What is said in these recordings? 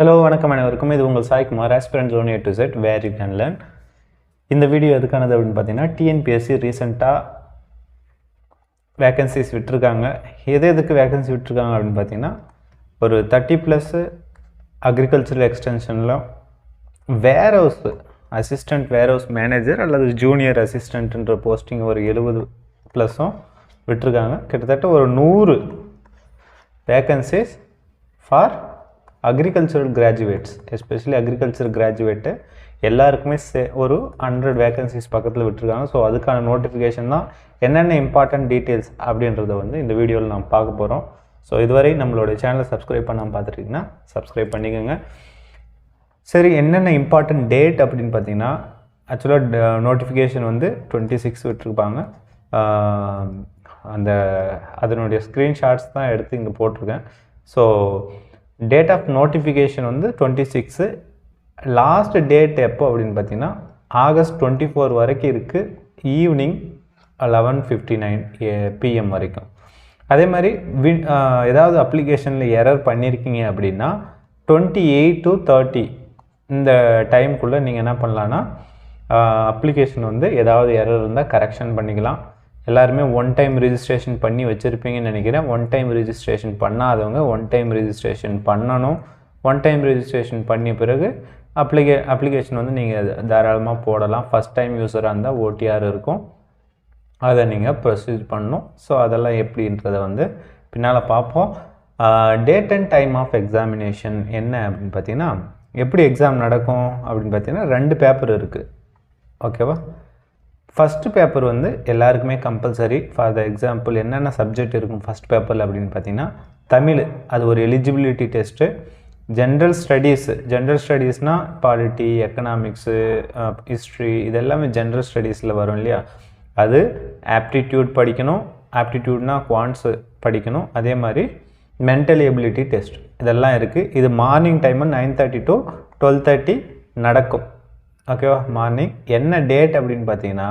Hello வணக்கம் அனைவருக்கும். இது உங்கள் Saikumar aspirant zone A to Z where you can learn இந்த வீடியோ எதுக்கானது அப்படின்னு பார்த்தீங்கன்னா டிஎன்பிஎஸ்சி ரீசெண்டாக வேகன்சிஸ் விட்டுருக்காங்க. எது எதுக்கு வேகன்சி விட்டுருக்காங்க அப்படின்னு பார்த்தீங்கன்னா ஒரு தேர்ட்டி ப்ளஸ்ஸு அக்ரிகல்ச்சரல் எக்ஸ்டென்ஷனில் warehouse assistant warehouse manager அல்லது ஜூனியர் அசிஸ்டண்ட்டுன்ற போஸ்டிங் ஒரு எழுபது ப்ளஸ்ஸும் விட்டுருக்காங்க. கிட்டத்தட்ட ஒரு நூறு vacancies for agricultural graduates especially agriculture graduate எல்லாருக்குமே சே ஒரு ஹண்ட்ரட் வேகன்சிஸ் பக்கத்தில் விட்டுருக்காங்க. ஸோ அதுக்கான நோட்டிஃபிகேஷன் தான் என்னென்ன இம்பார்ட்டன்ட் டீட்டெயில்ஸ் அப்படின்றத வந்து இந்த வீடியோவில் நாம் பார்க்க போகிறோம் ஸோ இதுவரை நம்மளோட சேனலை சப்ஸ்கிரைப் பண்ணாமல் பார்த்துட்டிங்கன்னா சப்ஸ்கிரைப் பண்ணிக்கோங்க. சரி என்னென்ன இம்பார்ட்டன்ட் டேட் அப்படின்னு பார்த்தீங்கன்னா ஆக்சுவலாக நோட்டிஃபிகேஷன் வந்து டுவெண்ட்டி சிக்ஸ் விட்டுருப்பாங்க அந்த அதனுடைய ஸ்க்ரீன்ஷாட்ஸ் தான் எடுத்து இங்கே போட்டிருக்கேன். ஸோ டேட் ஆஃப் நோட்டிஃபிகேஷன் வந்து டுவெண்ட்டி சிக்ஸு லாஸ்ட் டேட் எப்போ அப்படின்னு பார்த்தீங்கன்னா ஆகஸ்ட் டுவெண்ட்டி ஃபோர் வரைக்கும் இருக்குது evening eleven fifty nine PM வரைக்கும். அதே மாதிரி வி ஏதாவது அப்ளிகேஷனில் எரர் பண்ணியிருக்கீங்க அப்படின்னா டுவெண்ட்டி எயிட் டு தேர்ட்டி இந்த டைம்குள்ளே நீங்கள் என்ன பண்ணலான்னா அப்ளிகேஷன் வந்து ஏதாவது எரர் இருந்தால் கரெக்ஷன் பண்ணிக்கலாம். எல்லாருமே ஒன் டைம் ரிஜிஸ்ட்ரேஷன் பண்ணி வச்சுருப்பீங்கன்னு நினைக்கிறேன். ஒன் டைம் ரிஜிஸ்ட்ரேஷன் பண்ணாதவங்க ஒன் டைம் ரிஜிஸ்ட்ரேஷன் பண்ணணும். ஒன் டைம் ரிஜிஸ்ட்ரேஷன் பண்ணிய பிறகு அப்ளிகே அப்ளிகேஷன் வந்து நீங்கள் தாராளமாக போடலாம். ஃபஸ்ட் டைம் யூஸராக இருந்தால் ஓடிஆர் இருக்கும். அதை நீங்கள் ப்ரொசீஜ் பண்ணணும். ஸோ அதெல்லாம் எப்படின்றத வந்து பின்னால் பார்ப்போம். Date and time of examination என்ன அப்படின்னு பார்த்தீங்கன்னா எப்படி எக்ஸாம் நடக்கும் அப்படின்னு பார்த்தீங்கன்னா ரெண்டு பேப்பர் இருக்குது ஓகேவா ஃபஸ்ட்டு பேப்பர் வந்து எல்லாருக்குமே கம்பல்சரி ஃபார் த எக்ஸாம்பிள் என்னென்ன சப்ஜெக்ட் இருக்கும் ஃபஸ்ட் பேப்பரில் அப்படின்னு பார்த்தீங்கன்னா தமிழ். அது ஒரு eligibility test general studies general ஸ்டடீஸ்னால் polity economics history இதெல்லாமே ஜென்ரல் ஸ்டடீஸில் வரும் இல்லையா? அது ஆப்டிடியூட் படிக்கணும். ஆப்டிடியூட்னா குவான்ஸு படிக்கணும். அதே மாதிரி மென்டல் எபிலிட்டி டெஸ்ட் இதெல்லாம் இருக்குது இது morning time nine thirty to twelve thirty நடக்கும். ஓகேவா மார்னிங் என்ன டேட் அப்படின்னு பார்த்தீங்கன்னா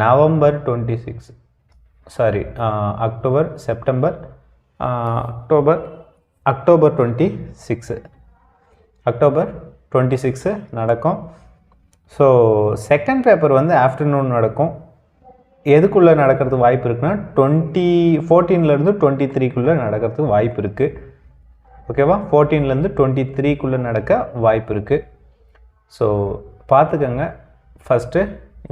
November twenty six sorry October September October October twenty six October twenty six நடக்கும். ஸோ செகண்ட் பேப்பர் வந்து ஆஃப்டர்நூன் நடக்கும். எதுக்குள்ளே நடக்கிறதுக்கு வாய்ப்பு இருக்குன்னா டுவெண்ட்டி ஃபோர்டீன்லேருந்து டுவெண்ட்டி த்ரீக்குள்ளே நடக்கிறதுக்கு வாய்ப்பு இருக்குது ஓகேவா ஃபோர்டீன்லேருந்து டுவெண்ட்டி த்ரீக்குள்ளே நடக்க வாய்ப்பு இருக்குது ஸோ பார்த்துக்கோங்க. ஃபஸ்ட்டு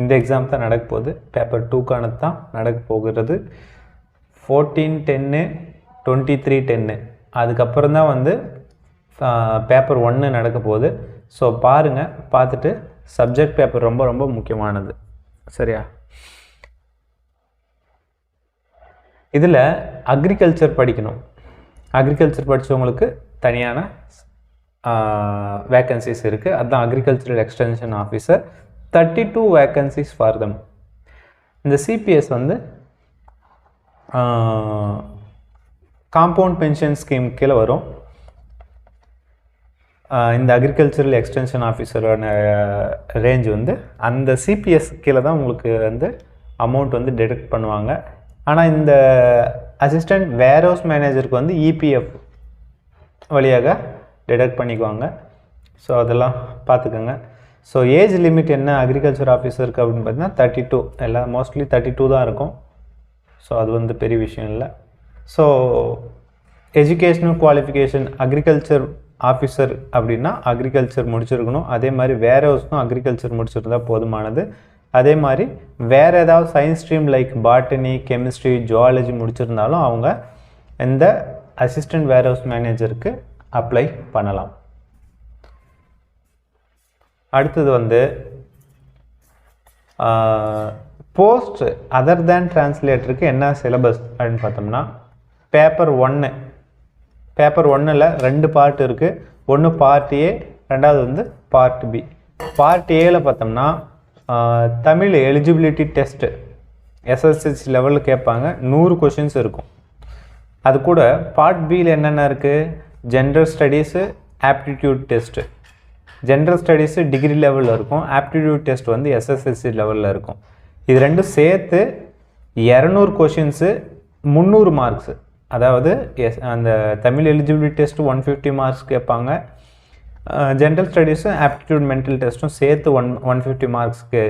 இந்த எக்ஸாம் தான் நடக்க போகுது. பேப்பர் டூக்கானது தான் நடக்க போகிறது. ஃபோர்டீன் டென்னு டுவெண்ட்டி த்ரீ டென்னு அதுக்கப்புறம் தான் வந்து பேப்பர் ஒன்று நடக்க போகுது. ஸோ பாருங்கள் பார்த்துட்டு சப்ஜெக்ட் பேப்பர் ரொம்ப ரொம்ப முக்கியமானது. சரியா? இதில் அக்ரிகல்ச்சர் படிக்கணும். அக்ரிகல்ச்சர் படித்தவங்களுக்கு தனியான வேக்கன்சிஸ் இருக்குது அதுதான் agricultural extension officer thirty two vacancies for them இந்த சிபிஎஸ் வந்து காம்பவுண்ட் பென்ஷன் ஸ்கீம் கீழே வரும். இந்த அக்ரிகல்ச்சரல் எக்ஸ்டென்ஷன் ஆஃபீஸரோட ரேஞ்ச் வந்து அந்த சிபிஎஸ் கீழே தான் உங்களுக்கு வந்து அமௌண்ட் வந்து டிடெக்ட் பண்ணுவாங்க. ஆனால் இந்த அசிஸ்டண்ட் வேர்ஹவுஸ் மேனேஜருக்கு வந்து இபிஎஃப் வழியாக டிடெக்ட் பண்ணிக்குவாங்க. ஸோ அதெல்லாம் பார்த்துக்கோங்க. ஸோ ஏஜ் லிமிட் என்ன அக்ரிகல்ச்சர் ஆஃபீஸருக்கு அப்படின்னு பார்த்தீங்கன்னா தேர்ட்டி டூ எல்லாம் மோஸ்ட்லி தேர்ட்டி டூ தான் இருக்கும். ஸோ அது வந்து பெரிய விஷயம் இல்லை. So educational qualification agriculture officer அப்படின்னா அக்ரிகல்ச்சர் முடிச்சிருக்கணும். அதே மாதிரி வேறு ஹவுஸ்க்கும் அக்ரிகல்ச்சர் முடிச்சிருந்தால் போதுமானது. அதே மாதிரி வேறு ஏதாவது science stream like botany chemistry zoology முடிச்சிருந்தாலும் அவங்க இந்த அசிஸ்டன்ட் வேர் ஹவுஸ் மேனேஜருக்கு அப்ளை பண்ணலாம். அடுத்தது வந்து போஸ்ட் அதர் தேன் டிரான்ஸ்லேட்டருக்கு என்ன சிலபஸ் அப்படின்னு பார்த்தோம்னா பேப்பர் ஒன்று பேப்பர் ஒன்றில் ரெண்டு பார்ட் இருக்குது ஒன்று பார்ட் ஏ ரெண்டாவது வந்து பார்ட் பி பார்ட் ஏல பார்த்தோம்னா தமிழ் எலிஜிபிலிட்டி டெஸ்ட்டு எஸ்எஸ்எஸ்சி லெவலில் கேட்பாங்க. நூறு கொஷின்ஸ் இருக்கும். அது கூட பார்ட் பியில் என்னென்ன இருக்குது general studies aptitude test general studies degree லெவலில் இருக்கும். ஆப்டிடியூட் டெஸ்ட் வந்து எஸ்எஸ்எல்சி லெவலில் இருக்கும். இது ரெண்டும் சேர்த்து இரநூறு கொஷின்ஸு முந்நூறு மார்க்ஸு அதாவது எஸ் அந்த Tamil eligibility test one fifty marks கேட்பாங்க. ஜென்ரல் ஸ்டடீஸும் ஆப்டிடியூட் மென்டல் டெஸ்ட்டும் சேர்த்து one one fifty மார்க்ஸ்க்கு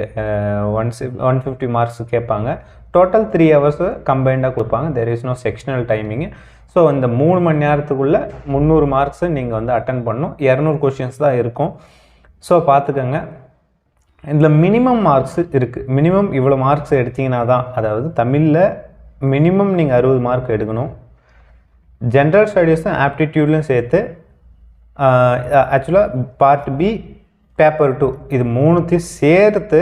one C one fifty marks கேட்பாங்க. டோட்டல் த்ரீ ஹவர்ஸு கம்பைண்டாக கொடுப்பாங்க. There is no sectional timing so இந்த மூணு மணி நேரத்துக்குள்ளே முந்நூறு மார்க்ஸு நீங்கள் வந்து அட்டன் பண்ணணும். இரநூறு கொஷின்ஸ் தான் இருக்கும். ஸோ பார்த்துக்கோங்க. இதில் மினிமம் மார்க்ஸ் இருக்குது மினிமம் இவ்வளோ மார்க்ஸ் எடுத்தீங்கன்னா தான் அதாவது தமிழில் மினிமம் நீங்கள் அறுபது மார்க் எடுக்கணும். ஜென்ரல் ஸ்டடீஸும் ஆப்டிடியூட்லையும் சேர்த்து ஆக்சுவலாக பார்ட் பி பேப்பர் டூ இது மூணுத்தையும் சேர்த்து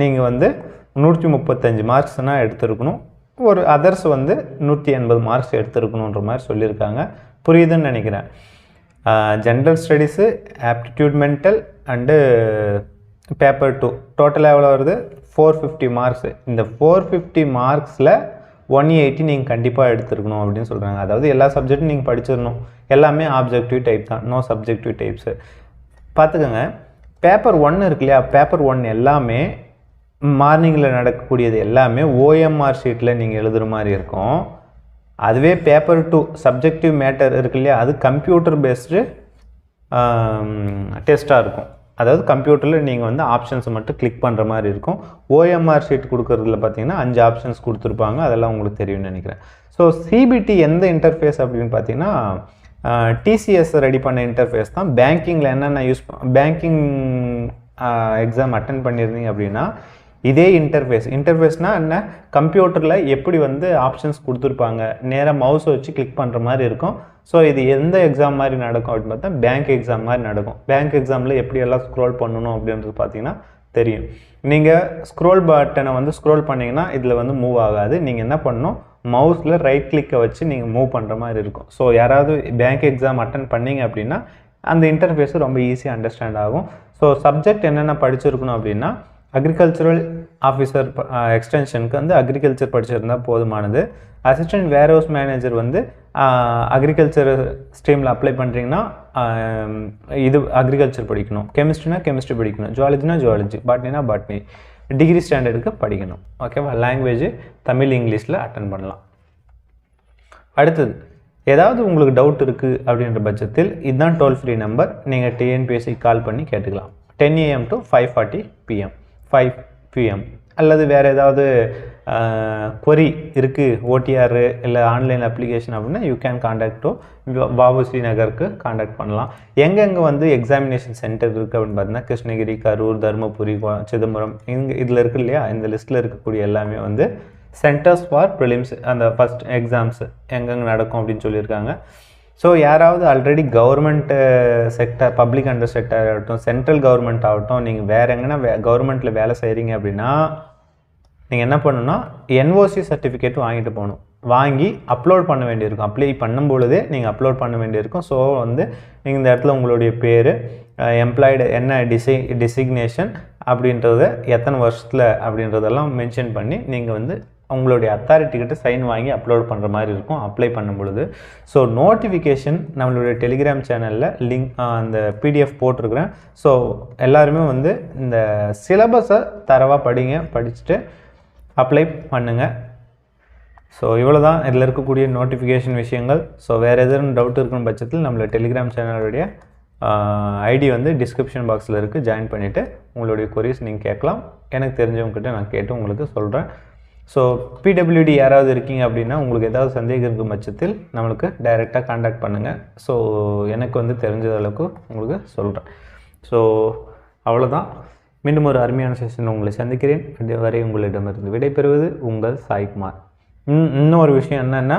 நீங்கள் வந்து நூற்றி முப்பத்தஞ்சு மார்க்ஸ்னால் எடுத்திருக்கணும். ஒரு அதர்ஸ் வந்து நூற்றி எண்பது மார்க்ஸ் எடுத்திருக்கணுன்ற மாதிரி சொல்லியிருக்காங்க. புரியுதுன்னு நினைக்கிறேன். General studies aptitude mental and paper two டோட்டலாக எவ்வளோ வருது? ஃபோர் ஃபிஃப்டி மார்க்ஸு இந்த ஃபோர் ஃபிஃப்டி மார்க்ஸில் ஒன் எயிட்டி நீங்கள் கண்டிப்பாக எடுத்துருக்கணும் அப்படின்னு சொல்கிறாங்க அதாவது எல்லா சப்ஜெக்ட்டும் நீங்கள் படிச்சிடணும். எல்லாமே ஆப்ஜெக்டிவ் டைப் தான். நோ சப்ஜெக்டிவ் டைப்ஸு பார்த்துக்கோங்க. பேப்பர் ஒன் இருக்கு இல்லையா? பேப்பர் ஒன் எல்லாமே மார்னிங்கில் நடக்கக்கூடியது எல்லாமே ஓஎம்ஆர் ஷீட்டில் நீங்கள் எழுதுகிற மாதிரி இருக்கும். அதுவே பேப்பர் டூ சப்ஜெக்டிவ் மேட்டர் இருக்கு இல்லையா? அது கம்ப்யூட்டர் பேஸ்டு டெஸ்ட்டாக இருக்கும். அதாவது கம்ப்யூட்டரில் நீங்கள் வந்து ஆப்ஷன்ஸை மட்டும் கிளிக் பண்ணுற மாதிரி இருக்கும். ஓஎம்ஆர் ஷீட் கொடுக்குறதுல பார்த்தீங்கன்னா அஞ்சு ஆப்ஷன்ஸ் கொடுத்துருப்பாங்க. அதெல்லாம் உங்களுக்கு தெரியும்னு நினைக்கிறேன். ஸோ சிபிடி எந்த இன்டர்ஃபேஸ் அப்படின்னு பார்த்தீங்கன்னா டிசிஎஸ் ரெடி பண்ண இன்டர்ஃபேஸ் தான். பேங்கிங்கில் என்னென்ன யூஸ் பேங்கிங் எக்ஸாம் அட்டன் பண்ணியிருந்தீங்க அப்படின்னா இதே இன்டர்ஃபேஸ் இன்டர்ஃபேஸ்னால் என்ன? கம்ப்யூட்டரில் எப்படி வந்து ஆப்ஷன்ஸ் கொடுத்துருப்பாங்க? நேராக மவுஸை வச்சு கிளிக் பண்ணுற மாதிரி இருக்கும். ஸோ இது எந்த எக்ஸாம் மாதிரி நடக்கும் அப்படின்னு பார்த்தா பேங்க் எக்ஸாம் மாதிரி நடக்கும். பேங்க் எக்ஸாமில் எப்படி எல்லாம் ஸ்க்ரோல் பண்ணணும் அப்படின்றது பார்த்தீங்கன்னா தெரியும். நீங்கள் ஸ்க்ரோல் பட்டனை வந்து ஸ்க்ரோல் பண்ணிங்கன்னா இதில் வந்து மூவ் ஆகாது. நீங்கள் என்ன பண்ணணும்? மவுஸில் ரைட் கிளிக்கை வச்சு நீங்கள் மூவ் பண்ணுற மாதிரி இருக்கும். ஸோ யாராவது பேங்க் எக்ஸாம் அட்டன் பண்ணீங்க அப்படின்னா அந்த இன்டர்ஃபேஸு ரொம்ப ஈஸியாக அண்டர்ஸ்டாண்ட் ஆகும். ஸோ சப்ஜெக்ட் என்னென்ன படிச்சிருக்கணும் அப்படின்னா அக்ரிகல்ச்சரல் ஆஃபீஸர் எக்ஸ்டென்ஷனுக்கு வந்து அக்ரிகல்ச்சர் படிச்சிருந்தால் போதுமானது. அசிஸ்டன்ட் வேர் ஹவுஸ் மேனேஜர் வந்து அக்ரிகல்ச்சர் ஸ்ட்ரீமில் அப்ளை பண்ணுறீங்கன்னா இது அக்ரிகல்ச்சர் படிக்கணும். கெமிஸ்ட்ரினா கெமிஸ்ட்ரி படிக்கணும். ஜுவாலஜினா ஜுவாலஜி பாட்னினா பாட்னி டிகிரி ஸ்டாண்டர்டுக்கு படிக்கணும். ஓகேவா லாங்குவேஜ் தமிழ் இங்கிலீஷில் அட்டன் பண்ணலாம். அடுத்தது ஏதாவது உங்களுக்கு டவுட் இருக்குது அப்படின்ற பட்சத்தில் இதுதான் டோல் ஃப்ரீ நம்பர் நீங்கள் டிஎன்பிஎஸ்சி கால் பண்ணி கேட்டுக்கலாம். Ten AM to five forty PM five PM அல்லது வேறு ஏதாவது கொரி இருக்குது ஓடிஆர் இல்லை ஆன்லைன் அப்ளிகேஷன் அப்படின்னா you can contact to Babu ஸ்ரீநகருக்கு contact பண்ணலாம். எங்கெங்கே வந்து எக்ஸாமினேஷன் சென்டர் இருக்குது அப்படின்னு பார்த்தீங்கன்னா கிருஷ்ணகிரி கரூர் தருமபுரி சிதம்பரம் இங்கே இதில் இருக்கு இல்லையா? இந்த லிஸ்ட்டில் இருக்கக்கூடிய எல்லாமே வந்து சென்டர்ஸ் ஃபார் ப்ரிலிம்ஸ் அந்த ஃபஸ்ட் எக்ஸாம்ஸ் எங்கெங்கே நடக்கும் அப்படின்னு சொல்லியிருக்காங்க. ஸோ யாராவது already government sector public under sector ஆகட்டும் சென்ட்ரல் கவர்மெண்ட் ஆகட்டும் நீங்கள் வேறு எங்கன்னா வே கவர்மெண்ட்டில் வேலை செய்கிறீங்க அப்படின்னா நீங்கள் என்ன பண்ணணும்னா என்ஓசி சர்டிஃபிகேட் வாங்கிட்டு போகணும். வாங்கி அப்லோட் பண்ண வேண்டியிருக்கும். அப்ளை பண்ணும் பொழுதே நீங்கள் அப்லோட் பண்ண வேண்டியிருக்கும். ஸோ வந்து நீங்கள் இந்த இடத்துல உங்களுடைய பேர் எம்ப்ளாய்டு uh, என்ன டிசை டிசிக்னேஷன் அப்படின்றத எத்தனை வருஷத்தில் அப்படின்றதெல்லாம் மென்ஷன் பண்ணி நீங்கள் வந்து அவங்களுடைய அத்தாரிட்டி கிட்ட சைன் வாங்கி அப்லோட் பண்ணுற மாதிரி இருக்கும். அப்ளை பண்ணும் பொழுது. ஸோ நோட்டிஃபிகேஷன் நம்மளுடைய டெலிகிராம் சேனலில் லிங்க் அந்த பிடிஎஃப் போட்டிருக்கிறேன். ஸோ எல்லாருமே வந்து இந்த சிலபஸை தரவாக படிங்க. படிச்சுட்டு அப்ளை பண்ணுங்கள் ஸோ இவ்வளோ தான் இதில் இருக்கக்கூடிய நோட்டிஃபிகேஷன் விஷயங்கள். ஸோ வேறு எதுவும் டவுட் இருக்கும் பட்சத்தில் நம்மளோட டெலிகிராம் சேனலுடைய ஐடி வந்து டிஸ்கிரிப்ஷன் பாக்ஸில் இருக்குது ஜாயின் பண்ணிவிட்டு உங்களுடைய கொரிஸ் நீங்கள் கேட்கலாம். எனக்கு தெரிஞ்சவங்ககிட்ட நான் கேட்டு உங்களுக்கு சொல்கிறேன் ஸோ பிடபிள்யூடி யாராவது இருக்கீங்க அப்படின்னா உங்களுக்கு ஏதாவது சந்தேகம் இருக்கும் பட்சத்தில் நம்மளுக்கு டைரெக்டாக காண்டாக்ட் பண்ணுங்கள் ஸோ எனக்கு வந்து தெரிஞ்ச அளவுக்கு உங்களுக்கு சொல்கிறேன் ஸோ அவ்வளோதான் மீண்டும் ஒரு அருமையான செஷன் உங்களை சந்திக்கிறேன். அதுவரை உங்களிடமிருந்து விடைபெறுவது உங்கள் சாய்குமார். இன்னொரு விஷயம் என்னென்னா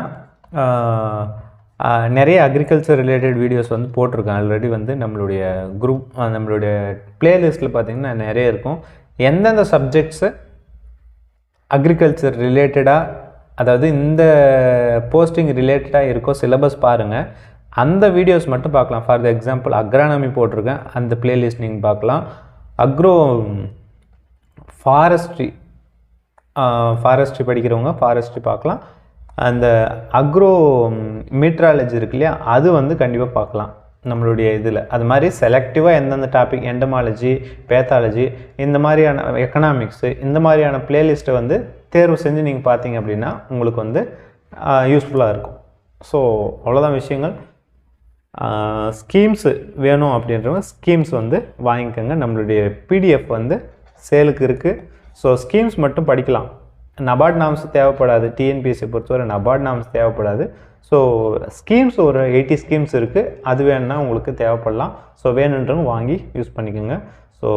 நிறைய அக்ரிகல்ச்சர் ரிலேட்டட் வீடியோஸ் வந்து போட்டிருக்கேன். ஆல்ரெடி வந்து நம்மளுடைய குரூப் நம்மளுடைய பிளேலிஸ்ட்டில் பார்த்தீங்கன்னா நிறைய இருக்கும். எந்தெந்த சப்ஜெக்ட்ஸு அக்ரிகல்ச்சர் ரிலேட்டடாக அதாவது இந்த போஸ்டிங் ரிலேட்டடாக இருக்கோ சிலபஸ் பாருங்கள் அந்த வீடியோஸ் மட்டும் பார்க்கலாம். ஃபார் த எக்ஸாம்பிள் அக்ரானமி போட்டிருக்கேன். அந்த பிளேலிஸ்ட் நீங்கள் பார்க்கலாம். அக்ரோ ஃபாரஸ்ட்ரி ஃபாரஸ்ட்ரி படிக்கிறவங்க ஃபாரஸ்ட்ரி பார்க்கலாம். அந்த அக்ரோ மீட்ராலஜி இருக்கு இல்லையா அது வந்து கண்டிப்பாக பார்க்கலாம். நம்மளுடைய இதில். அது மாதிரி செலக்டிவாக எந்தெந்த டாபிக் எண்டமாலஜி பேத்தாலஜி இந்த மாதிரியான எக்கனாமிக்ஸு இந்த மாதிரியான பிளேலிஸ்ட்டை வந்து தேர்வு செஞ்சு நீங்கள் பார்த்தீங்க அப்படின்னா உங்களுக்கு வந்து யூஸ்ஃபுல்லாக இருக்கும். ஸோ அவ்வளோதான் விஷயங்கள். ஸ்கீம்ஸு வேணும் அப்படின்றவங்க ஸ்கீம்ஸ் வந்து வாங்கிக்கோங்க. நம்மளுடைய பிடிஎஃப் வந்து சேலுக்கு இருக்குது ஸோ ஸ்கீம்ஸ் மட்டும் படிக்கலாம். நபார்ட் நாம்ஸ் தேவைப்படாது. டிஎன்பிஎஸ்சி பொறுத்தவரை நபார்ட் நாம்ஸ் தேவைப்படாது. ஸோ ஸ்கீம்ஸ் ஒரு எயிட்டி ஸ்கீம்ஸ் இருக்குது அது வேணுன்னா உங்களுக்கு தேவைப்படலாம். ஸோ வேணுன்றவங்க வாங்கி யூஸ் பண்ணிக்கோங்க. So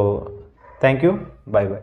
thank you bye by